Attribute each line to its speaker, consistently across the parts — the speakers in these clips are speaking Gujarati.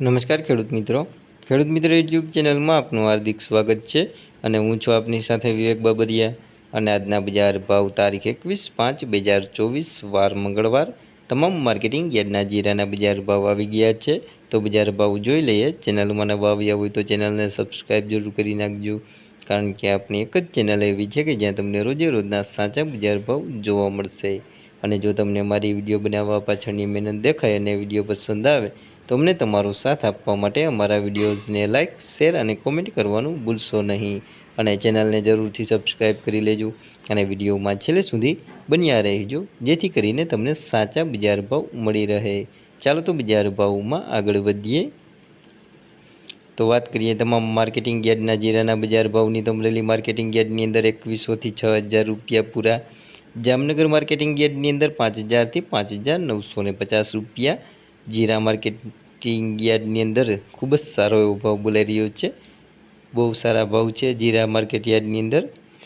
Speaker 1: નમસ્કાર ખેડૂત મિત્રો. ખેડૂત મિત્રો યુટ્યુબ ચેનલમાં આપનું હાર્દિક સ્વાગત છે અને હું છું આપની સાથે વિવેક બાબરિયા. અને આજના બજાર ભાવ તારીખ એકવીસ પાંચ બે હજાર ચોવીસ વાર મંગળવાર તમામ માર્કેટિંગ યાર્ડના જીરાના બજાર ભાવ આવી ગયા છે. તો બજાર ભાવ જોઈ લઈએ. ચેનલમાં નવા આવ્યા હોય તો ચેનલને સબસ્ક્રાઈબ જરૂર કરી નાખજો. કારણ કે આપની એક જ ચેનલ એવી છે કે જ્યાં તમને રોજે રોજના સાચા બજાર ભાવ જોવા મળશે. અને જો તમને મારી વીડિયો બનાવવા પાછળની મહેનત દેખાય અને વીડિયો પસંદ આવે તો અમને તમારો સાથ આપવા માટે અમારા વિડીયોઝને લાઇક શેર અને કોમેન્ટ કરવાનું ભૂલશો નહીં. અને ચેનલને જરૂરથી સબસ્ક્રાઈબ કરી લેજો અને વિડીયોમાં છેલ્લે સુધી બન્યા રહેજો, જેથી કરીને તમને સાચા બજાર ભાવ મળી રહે. ચાલો તો બજાર ભાવમાં આગળ વધીએ. તો વાત કરીએ તમામ માર્કેટિંગ યાર્ડના જીરાના બજાર ભાવની. તમરેલી માર્કેટિંગ યાર્ડની અંદર એકવીસોથી છ હજાર રૂપિયા પૂરા. જામનગર માર્કેટિંગ યાર્ડની અંદર પાંચ હજારથી પાંચ હજાર નવસો ને પચાસ રૂપિયા. જીરા માર્કેટિંગ યાર્ડની અંદર ખૂબ જ સારો એવો ભાવ બોલાઈ રહ્યો છે. બહુ સારા ભાવ છે જીરા માર્કેટ યાર્ડની અંદર.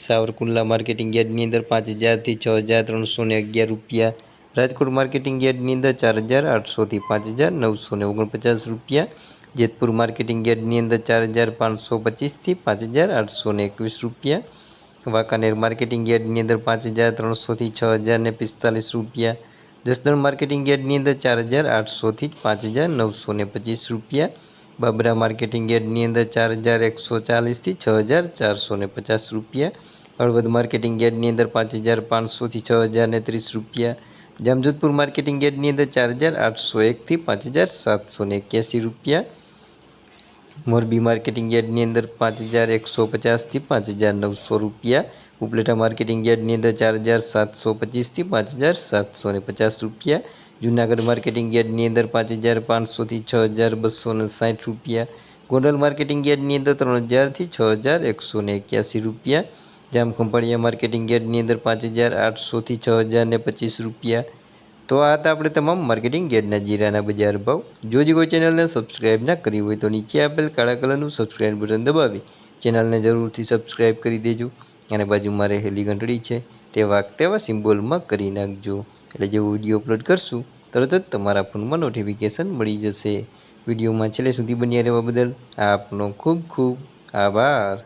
Speaker 1: સાવરકુંડલા માર્કેટિંગ યાર્ડની અંદર પાંચ હજારથી છ હજાર ત્રણસો ને અગિયાર રૂપિયા. રાજકોટ માર્કેટિંગ યાર્ડની અંદર ચાર હજાર આઠસોથી પાંચ હજાર નવસો ને ઓગણપચાસ રૂપિયા. જેતપુર માર્કેટિંગ યાર્ડની અંદર ચાર હજાર પાંચસો પચીસથી પાંચ હજાર આઠસો ને એકવીસ રૂપિયા. વાંકાનેર માર્કેટિંગ યાર્ડની અંદર પાંચ હજાર ત્રણસોથી છ હજાર ને પિસ્તાલીસ રૂપિયા. જસદણ માર્કેટિંગ યાર્ડની અંદર ચાર હજાર આઠસોથી પાંચ હજાર નવસો ને પચીસ રૂપિયા. બાબરા માર્કેટિંગ યાર્ડની અંદર ચાર હજાર એકસો ચાલીસથી છ હજાર ચારસો ને પચાસ રૂપિયા. હળવદ માર્કેટિંગ યાર્ડની અંદર પાંચ હજાર પાંચસોથી છ હજાર ને ત્રીસ રૂપિયા. જામજોધપુર માર્કેટિંગ યાર્ડની અંદર ચાર હજાર આઠસો એકથી પાંચ હજાર સાતસો ને એક્યાસી રૂપિયા. મોરબી માર્કેટિંગ યાર્ડની અંદર પાંચ હજાર એકસો પચાસથી પાંચ હજાર નવસો રૂપિયા. ઉપલેટા માર્કેટિંગ યાર્ડની અંદર ચાર હજાર સાતસો પચીસથી પાંચ હજાર સાતસો પચાસ રૂપિયા. જૂનાગઢ માર્કેટિંગ યાર્ડની અંદર પાંચ હજાર પાંચસોથી છ હજાર બસો ને સાઠ રૂપિયા. ગોંડલ માર્કેટિંગ યાર્ડની અંદર ત્રણ હજારથી છ હજાર એકસો ને એક્યાસી રૂપિયા. જામખંભાળિયા માર્કેટિંગ યાર્ડની અંદર પાંચ હજાર આઠસોથી છ હજાર ને પચીસ રૂપિયા. તો આ હતા આપણે તમામ માર્કેટિંગ ગેડના જીરાના બજાર ભાવ. જો જે કોઈ ચેનલને સબસ્ક્રાઈબ ના કરી હોય તો નીચે આપેલ કાળા કલરનું સબસ્ક્રાઈબ બટન દબાવી. ચેનલને જરૂરથી સબસ્ક્રાઈબ કરી દેજો. અને બાજુમાં રહેલી ઘંટડી છે તે વાગ તેવા સિમ્બોલમાં કરી નાખજો. એટલે જે વીડિયો અપલોડ કરશું, તરત જ તમારા ફોનમાં નોટિફિકેશન મળી જશે. વિડીયોમાં છેલ્લે સુધી બન્યા રહેવા બદલ આપનો ખૂબ ખૂબ આભાર.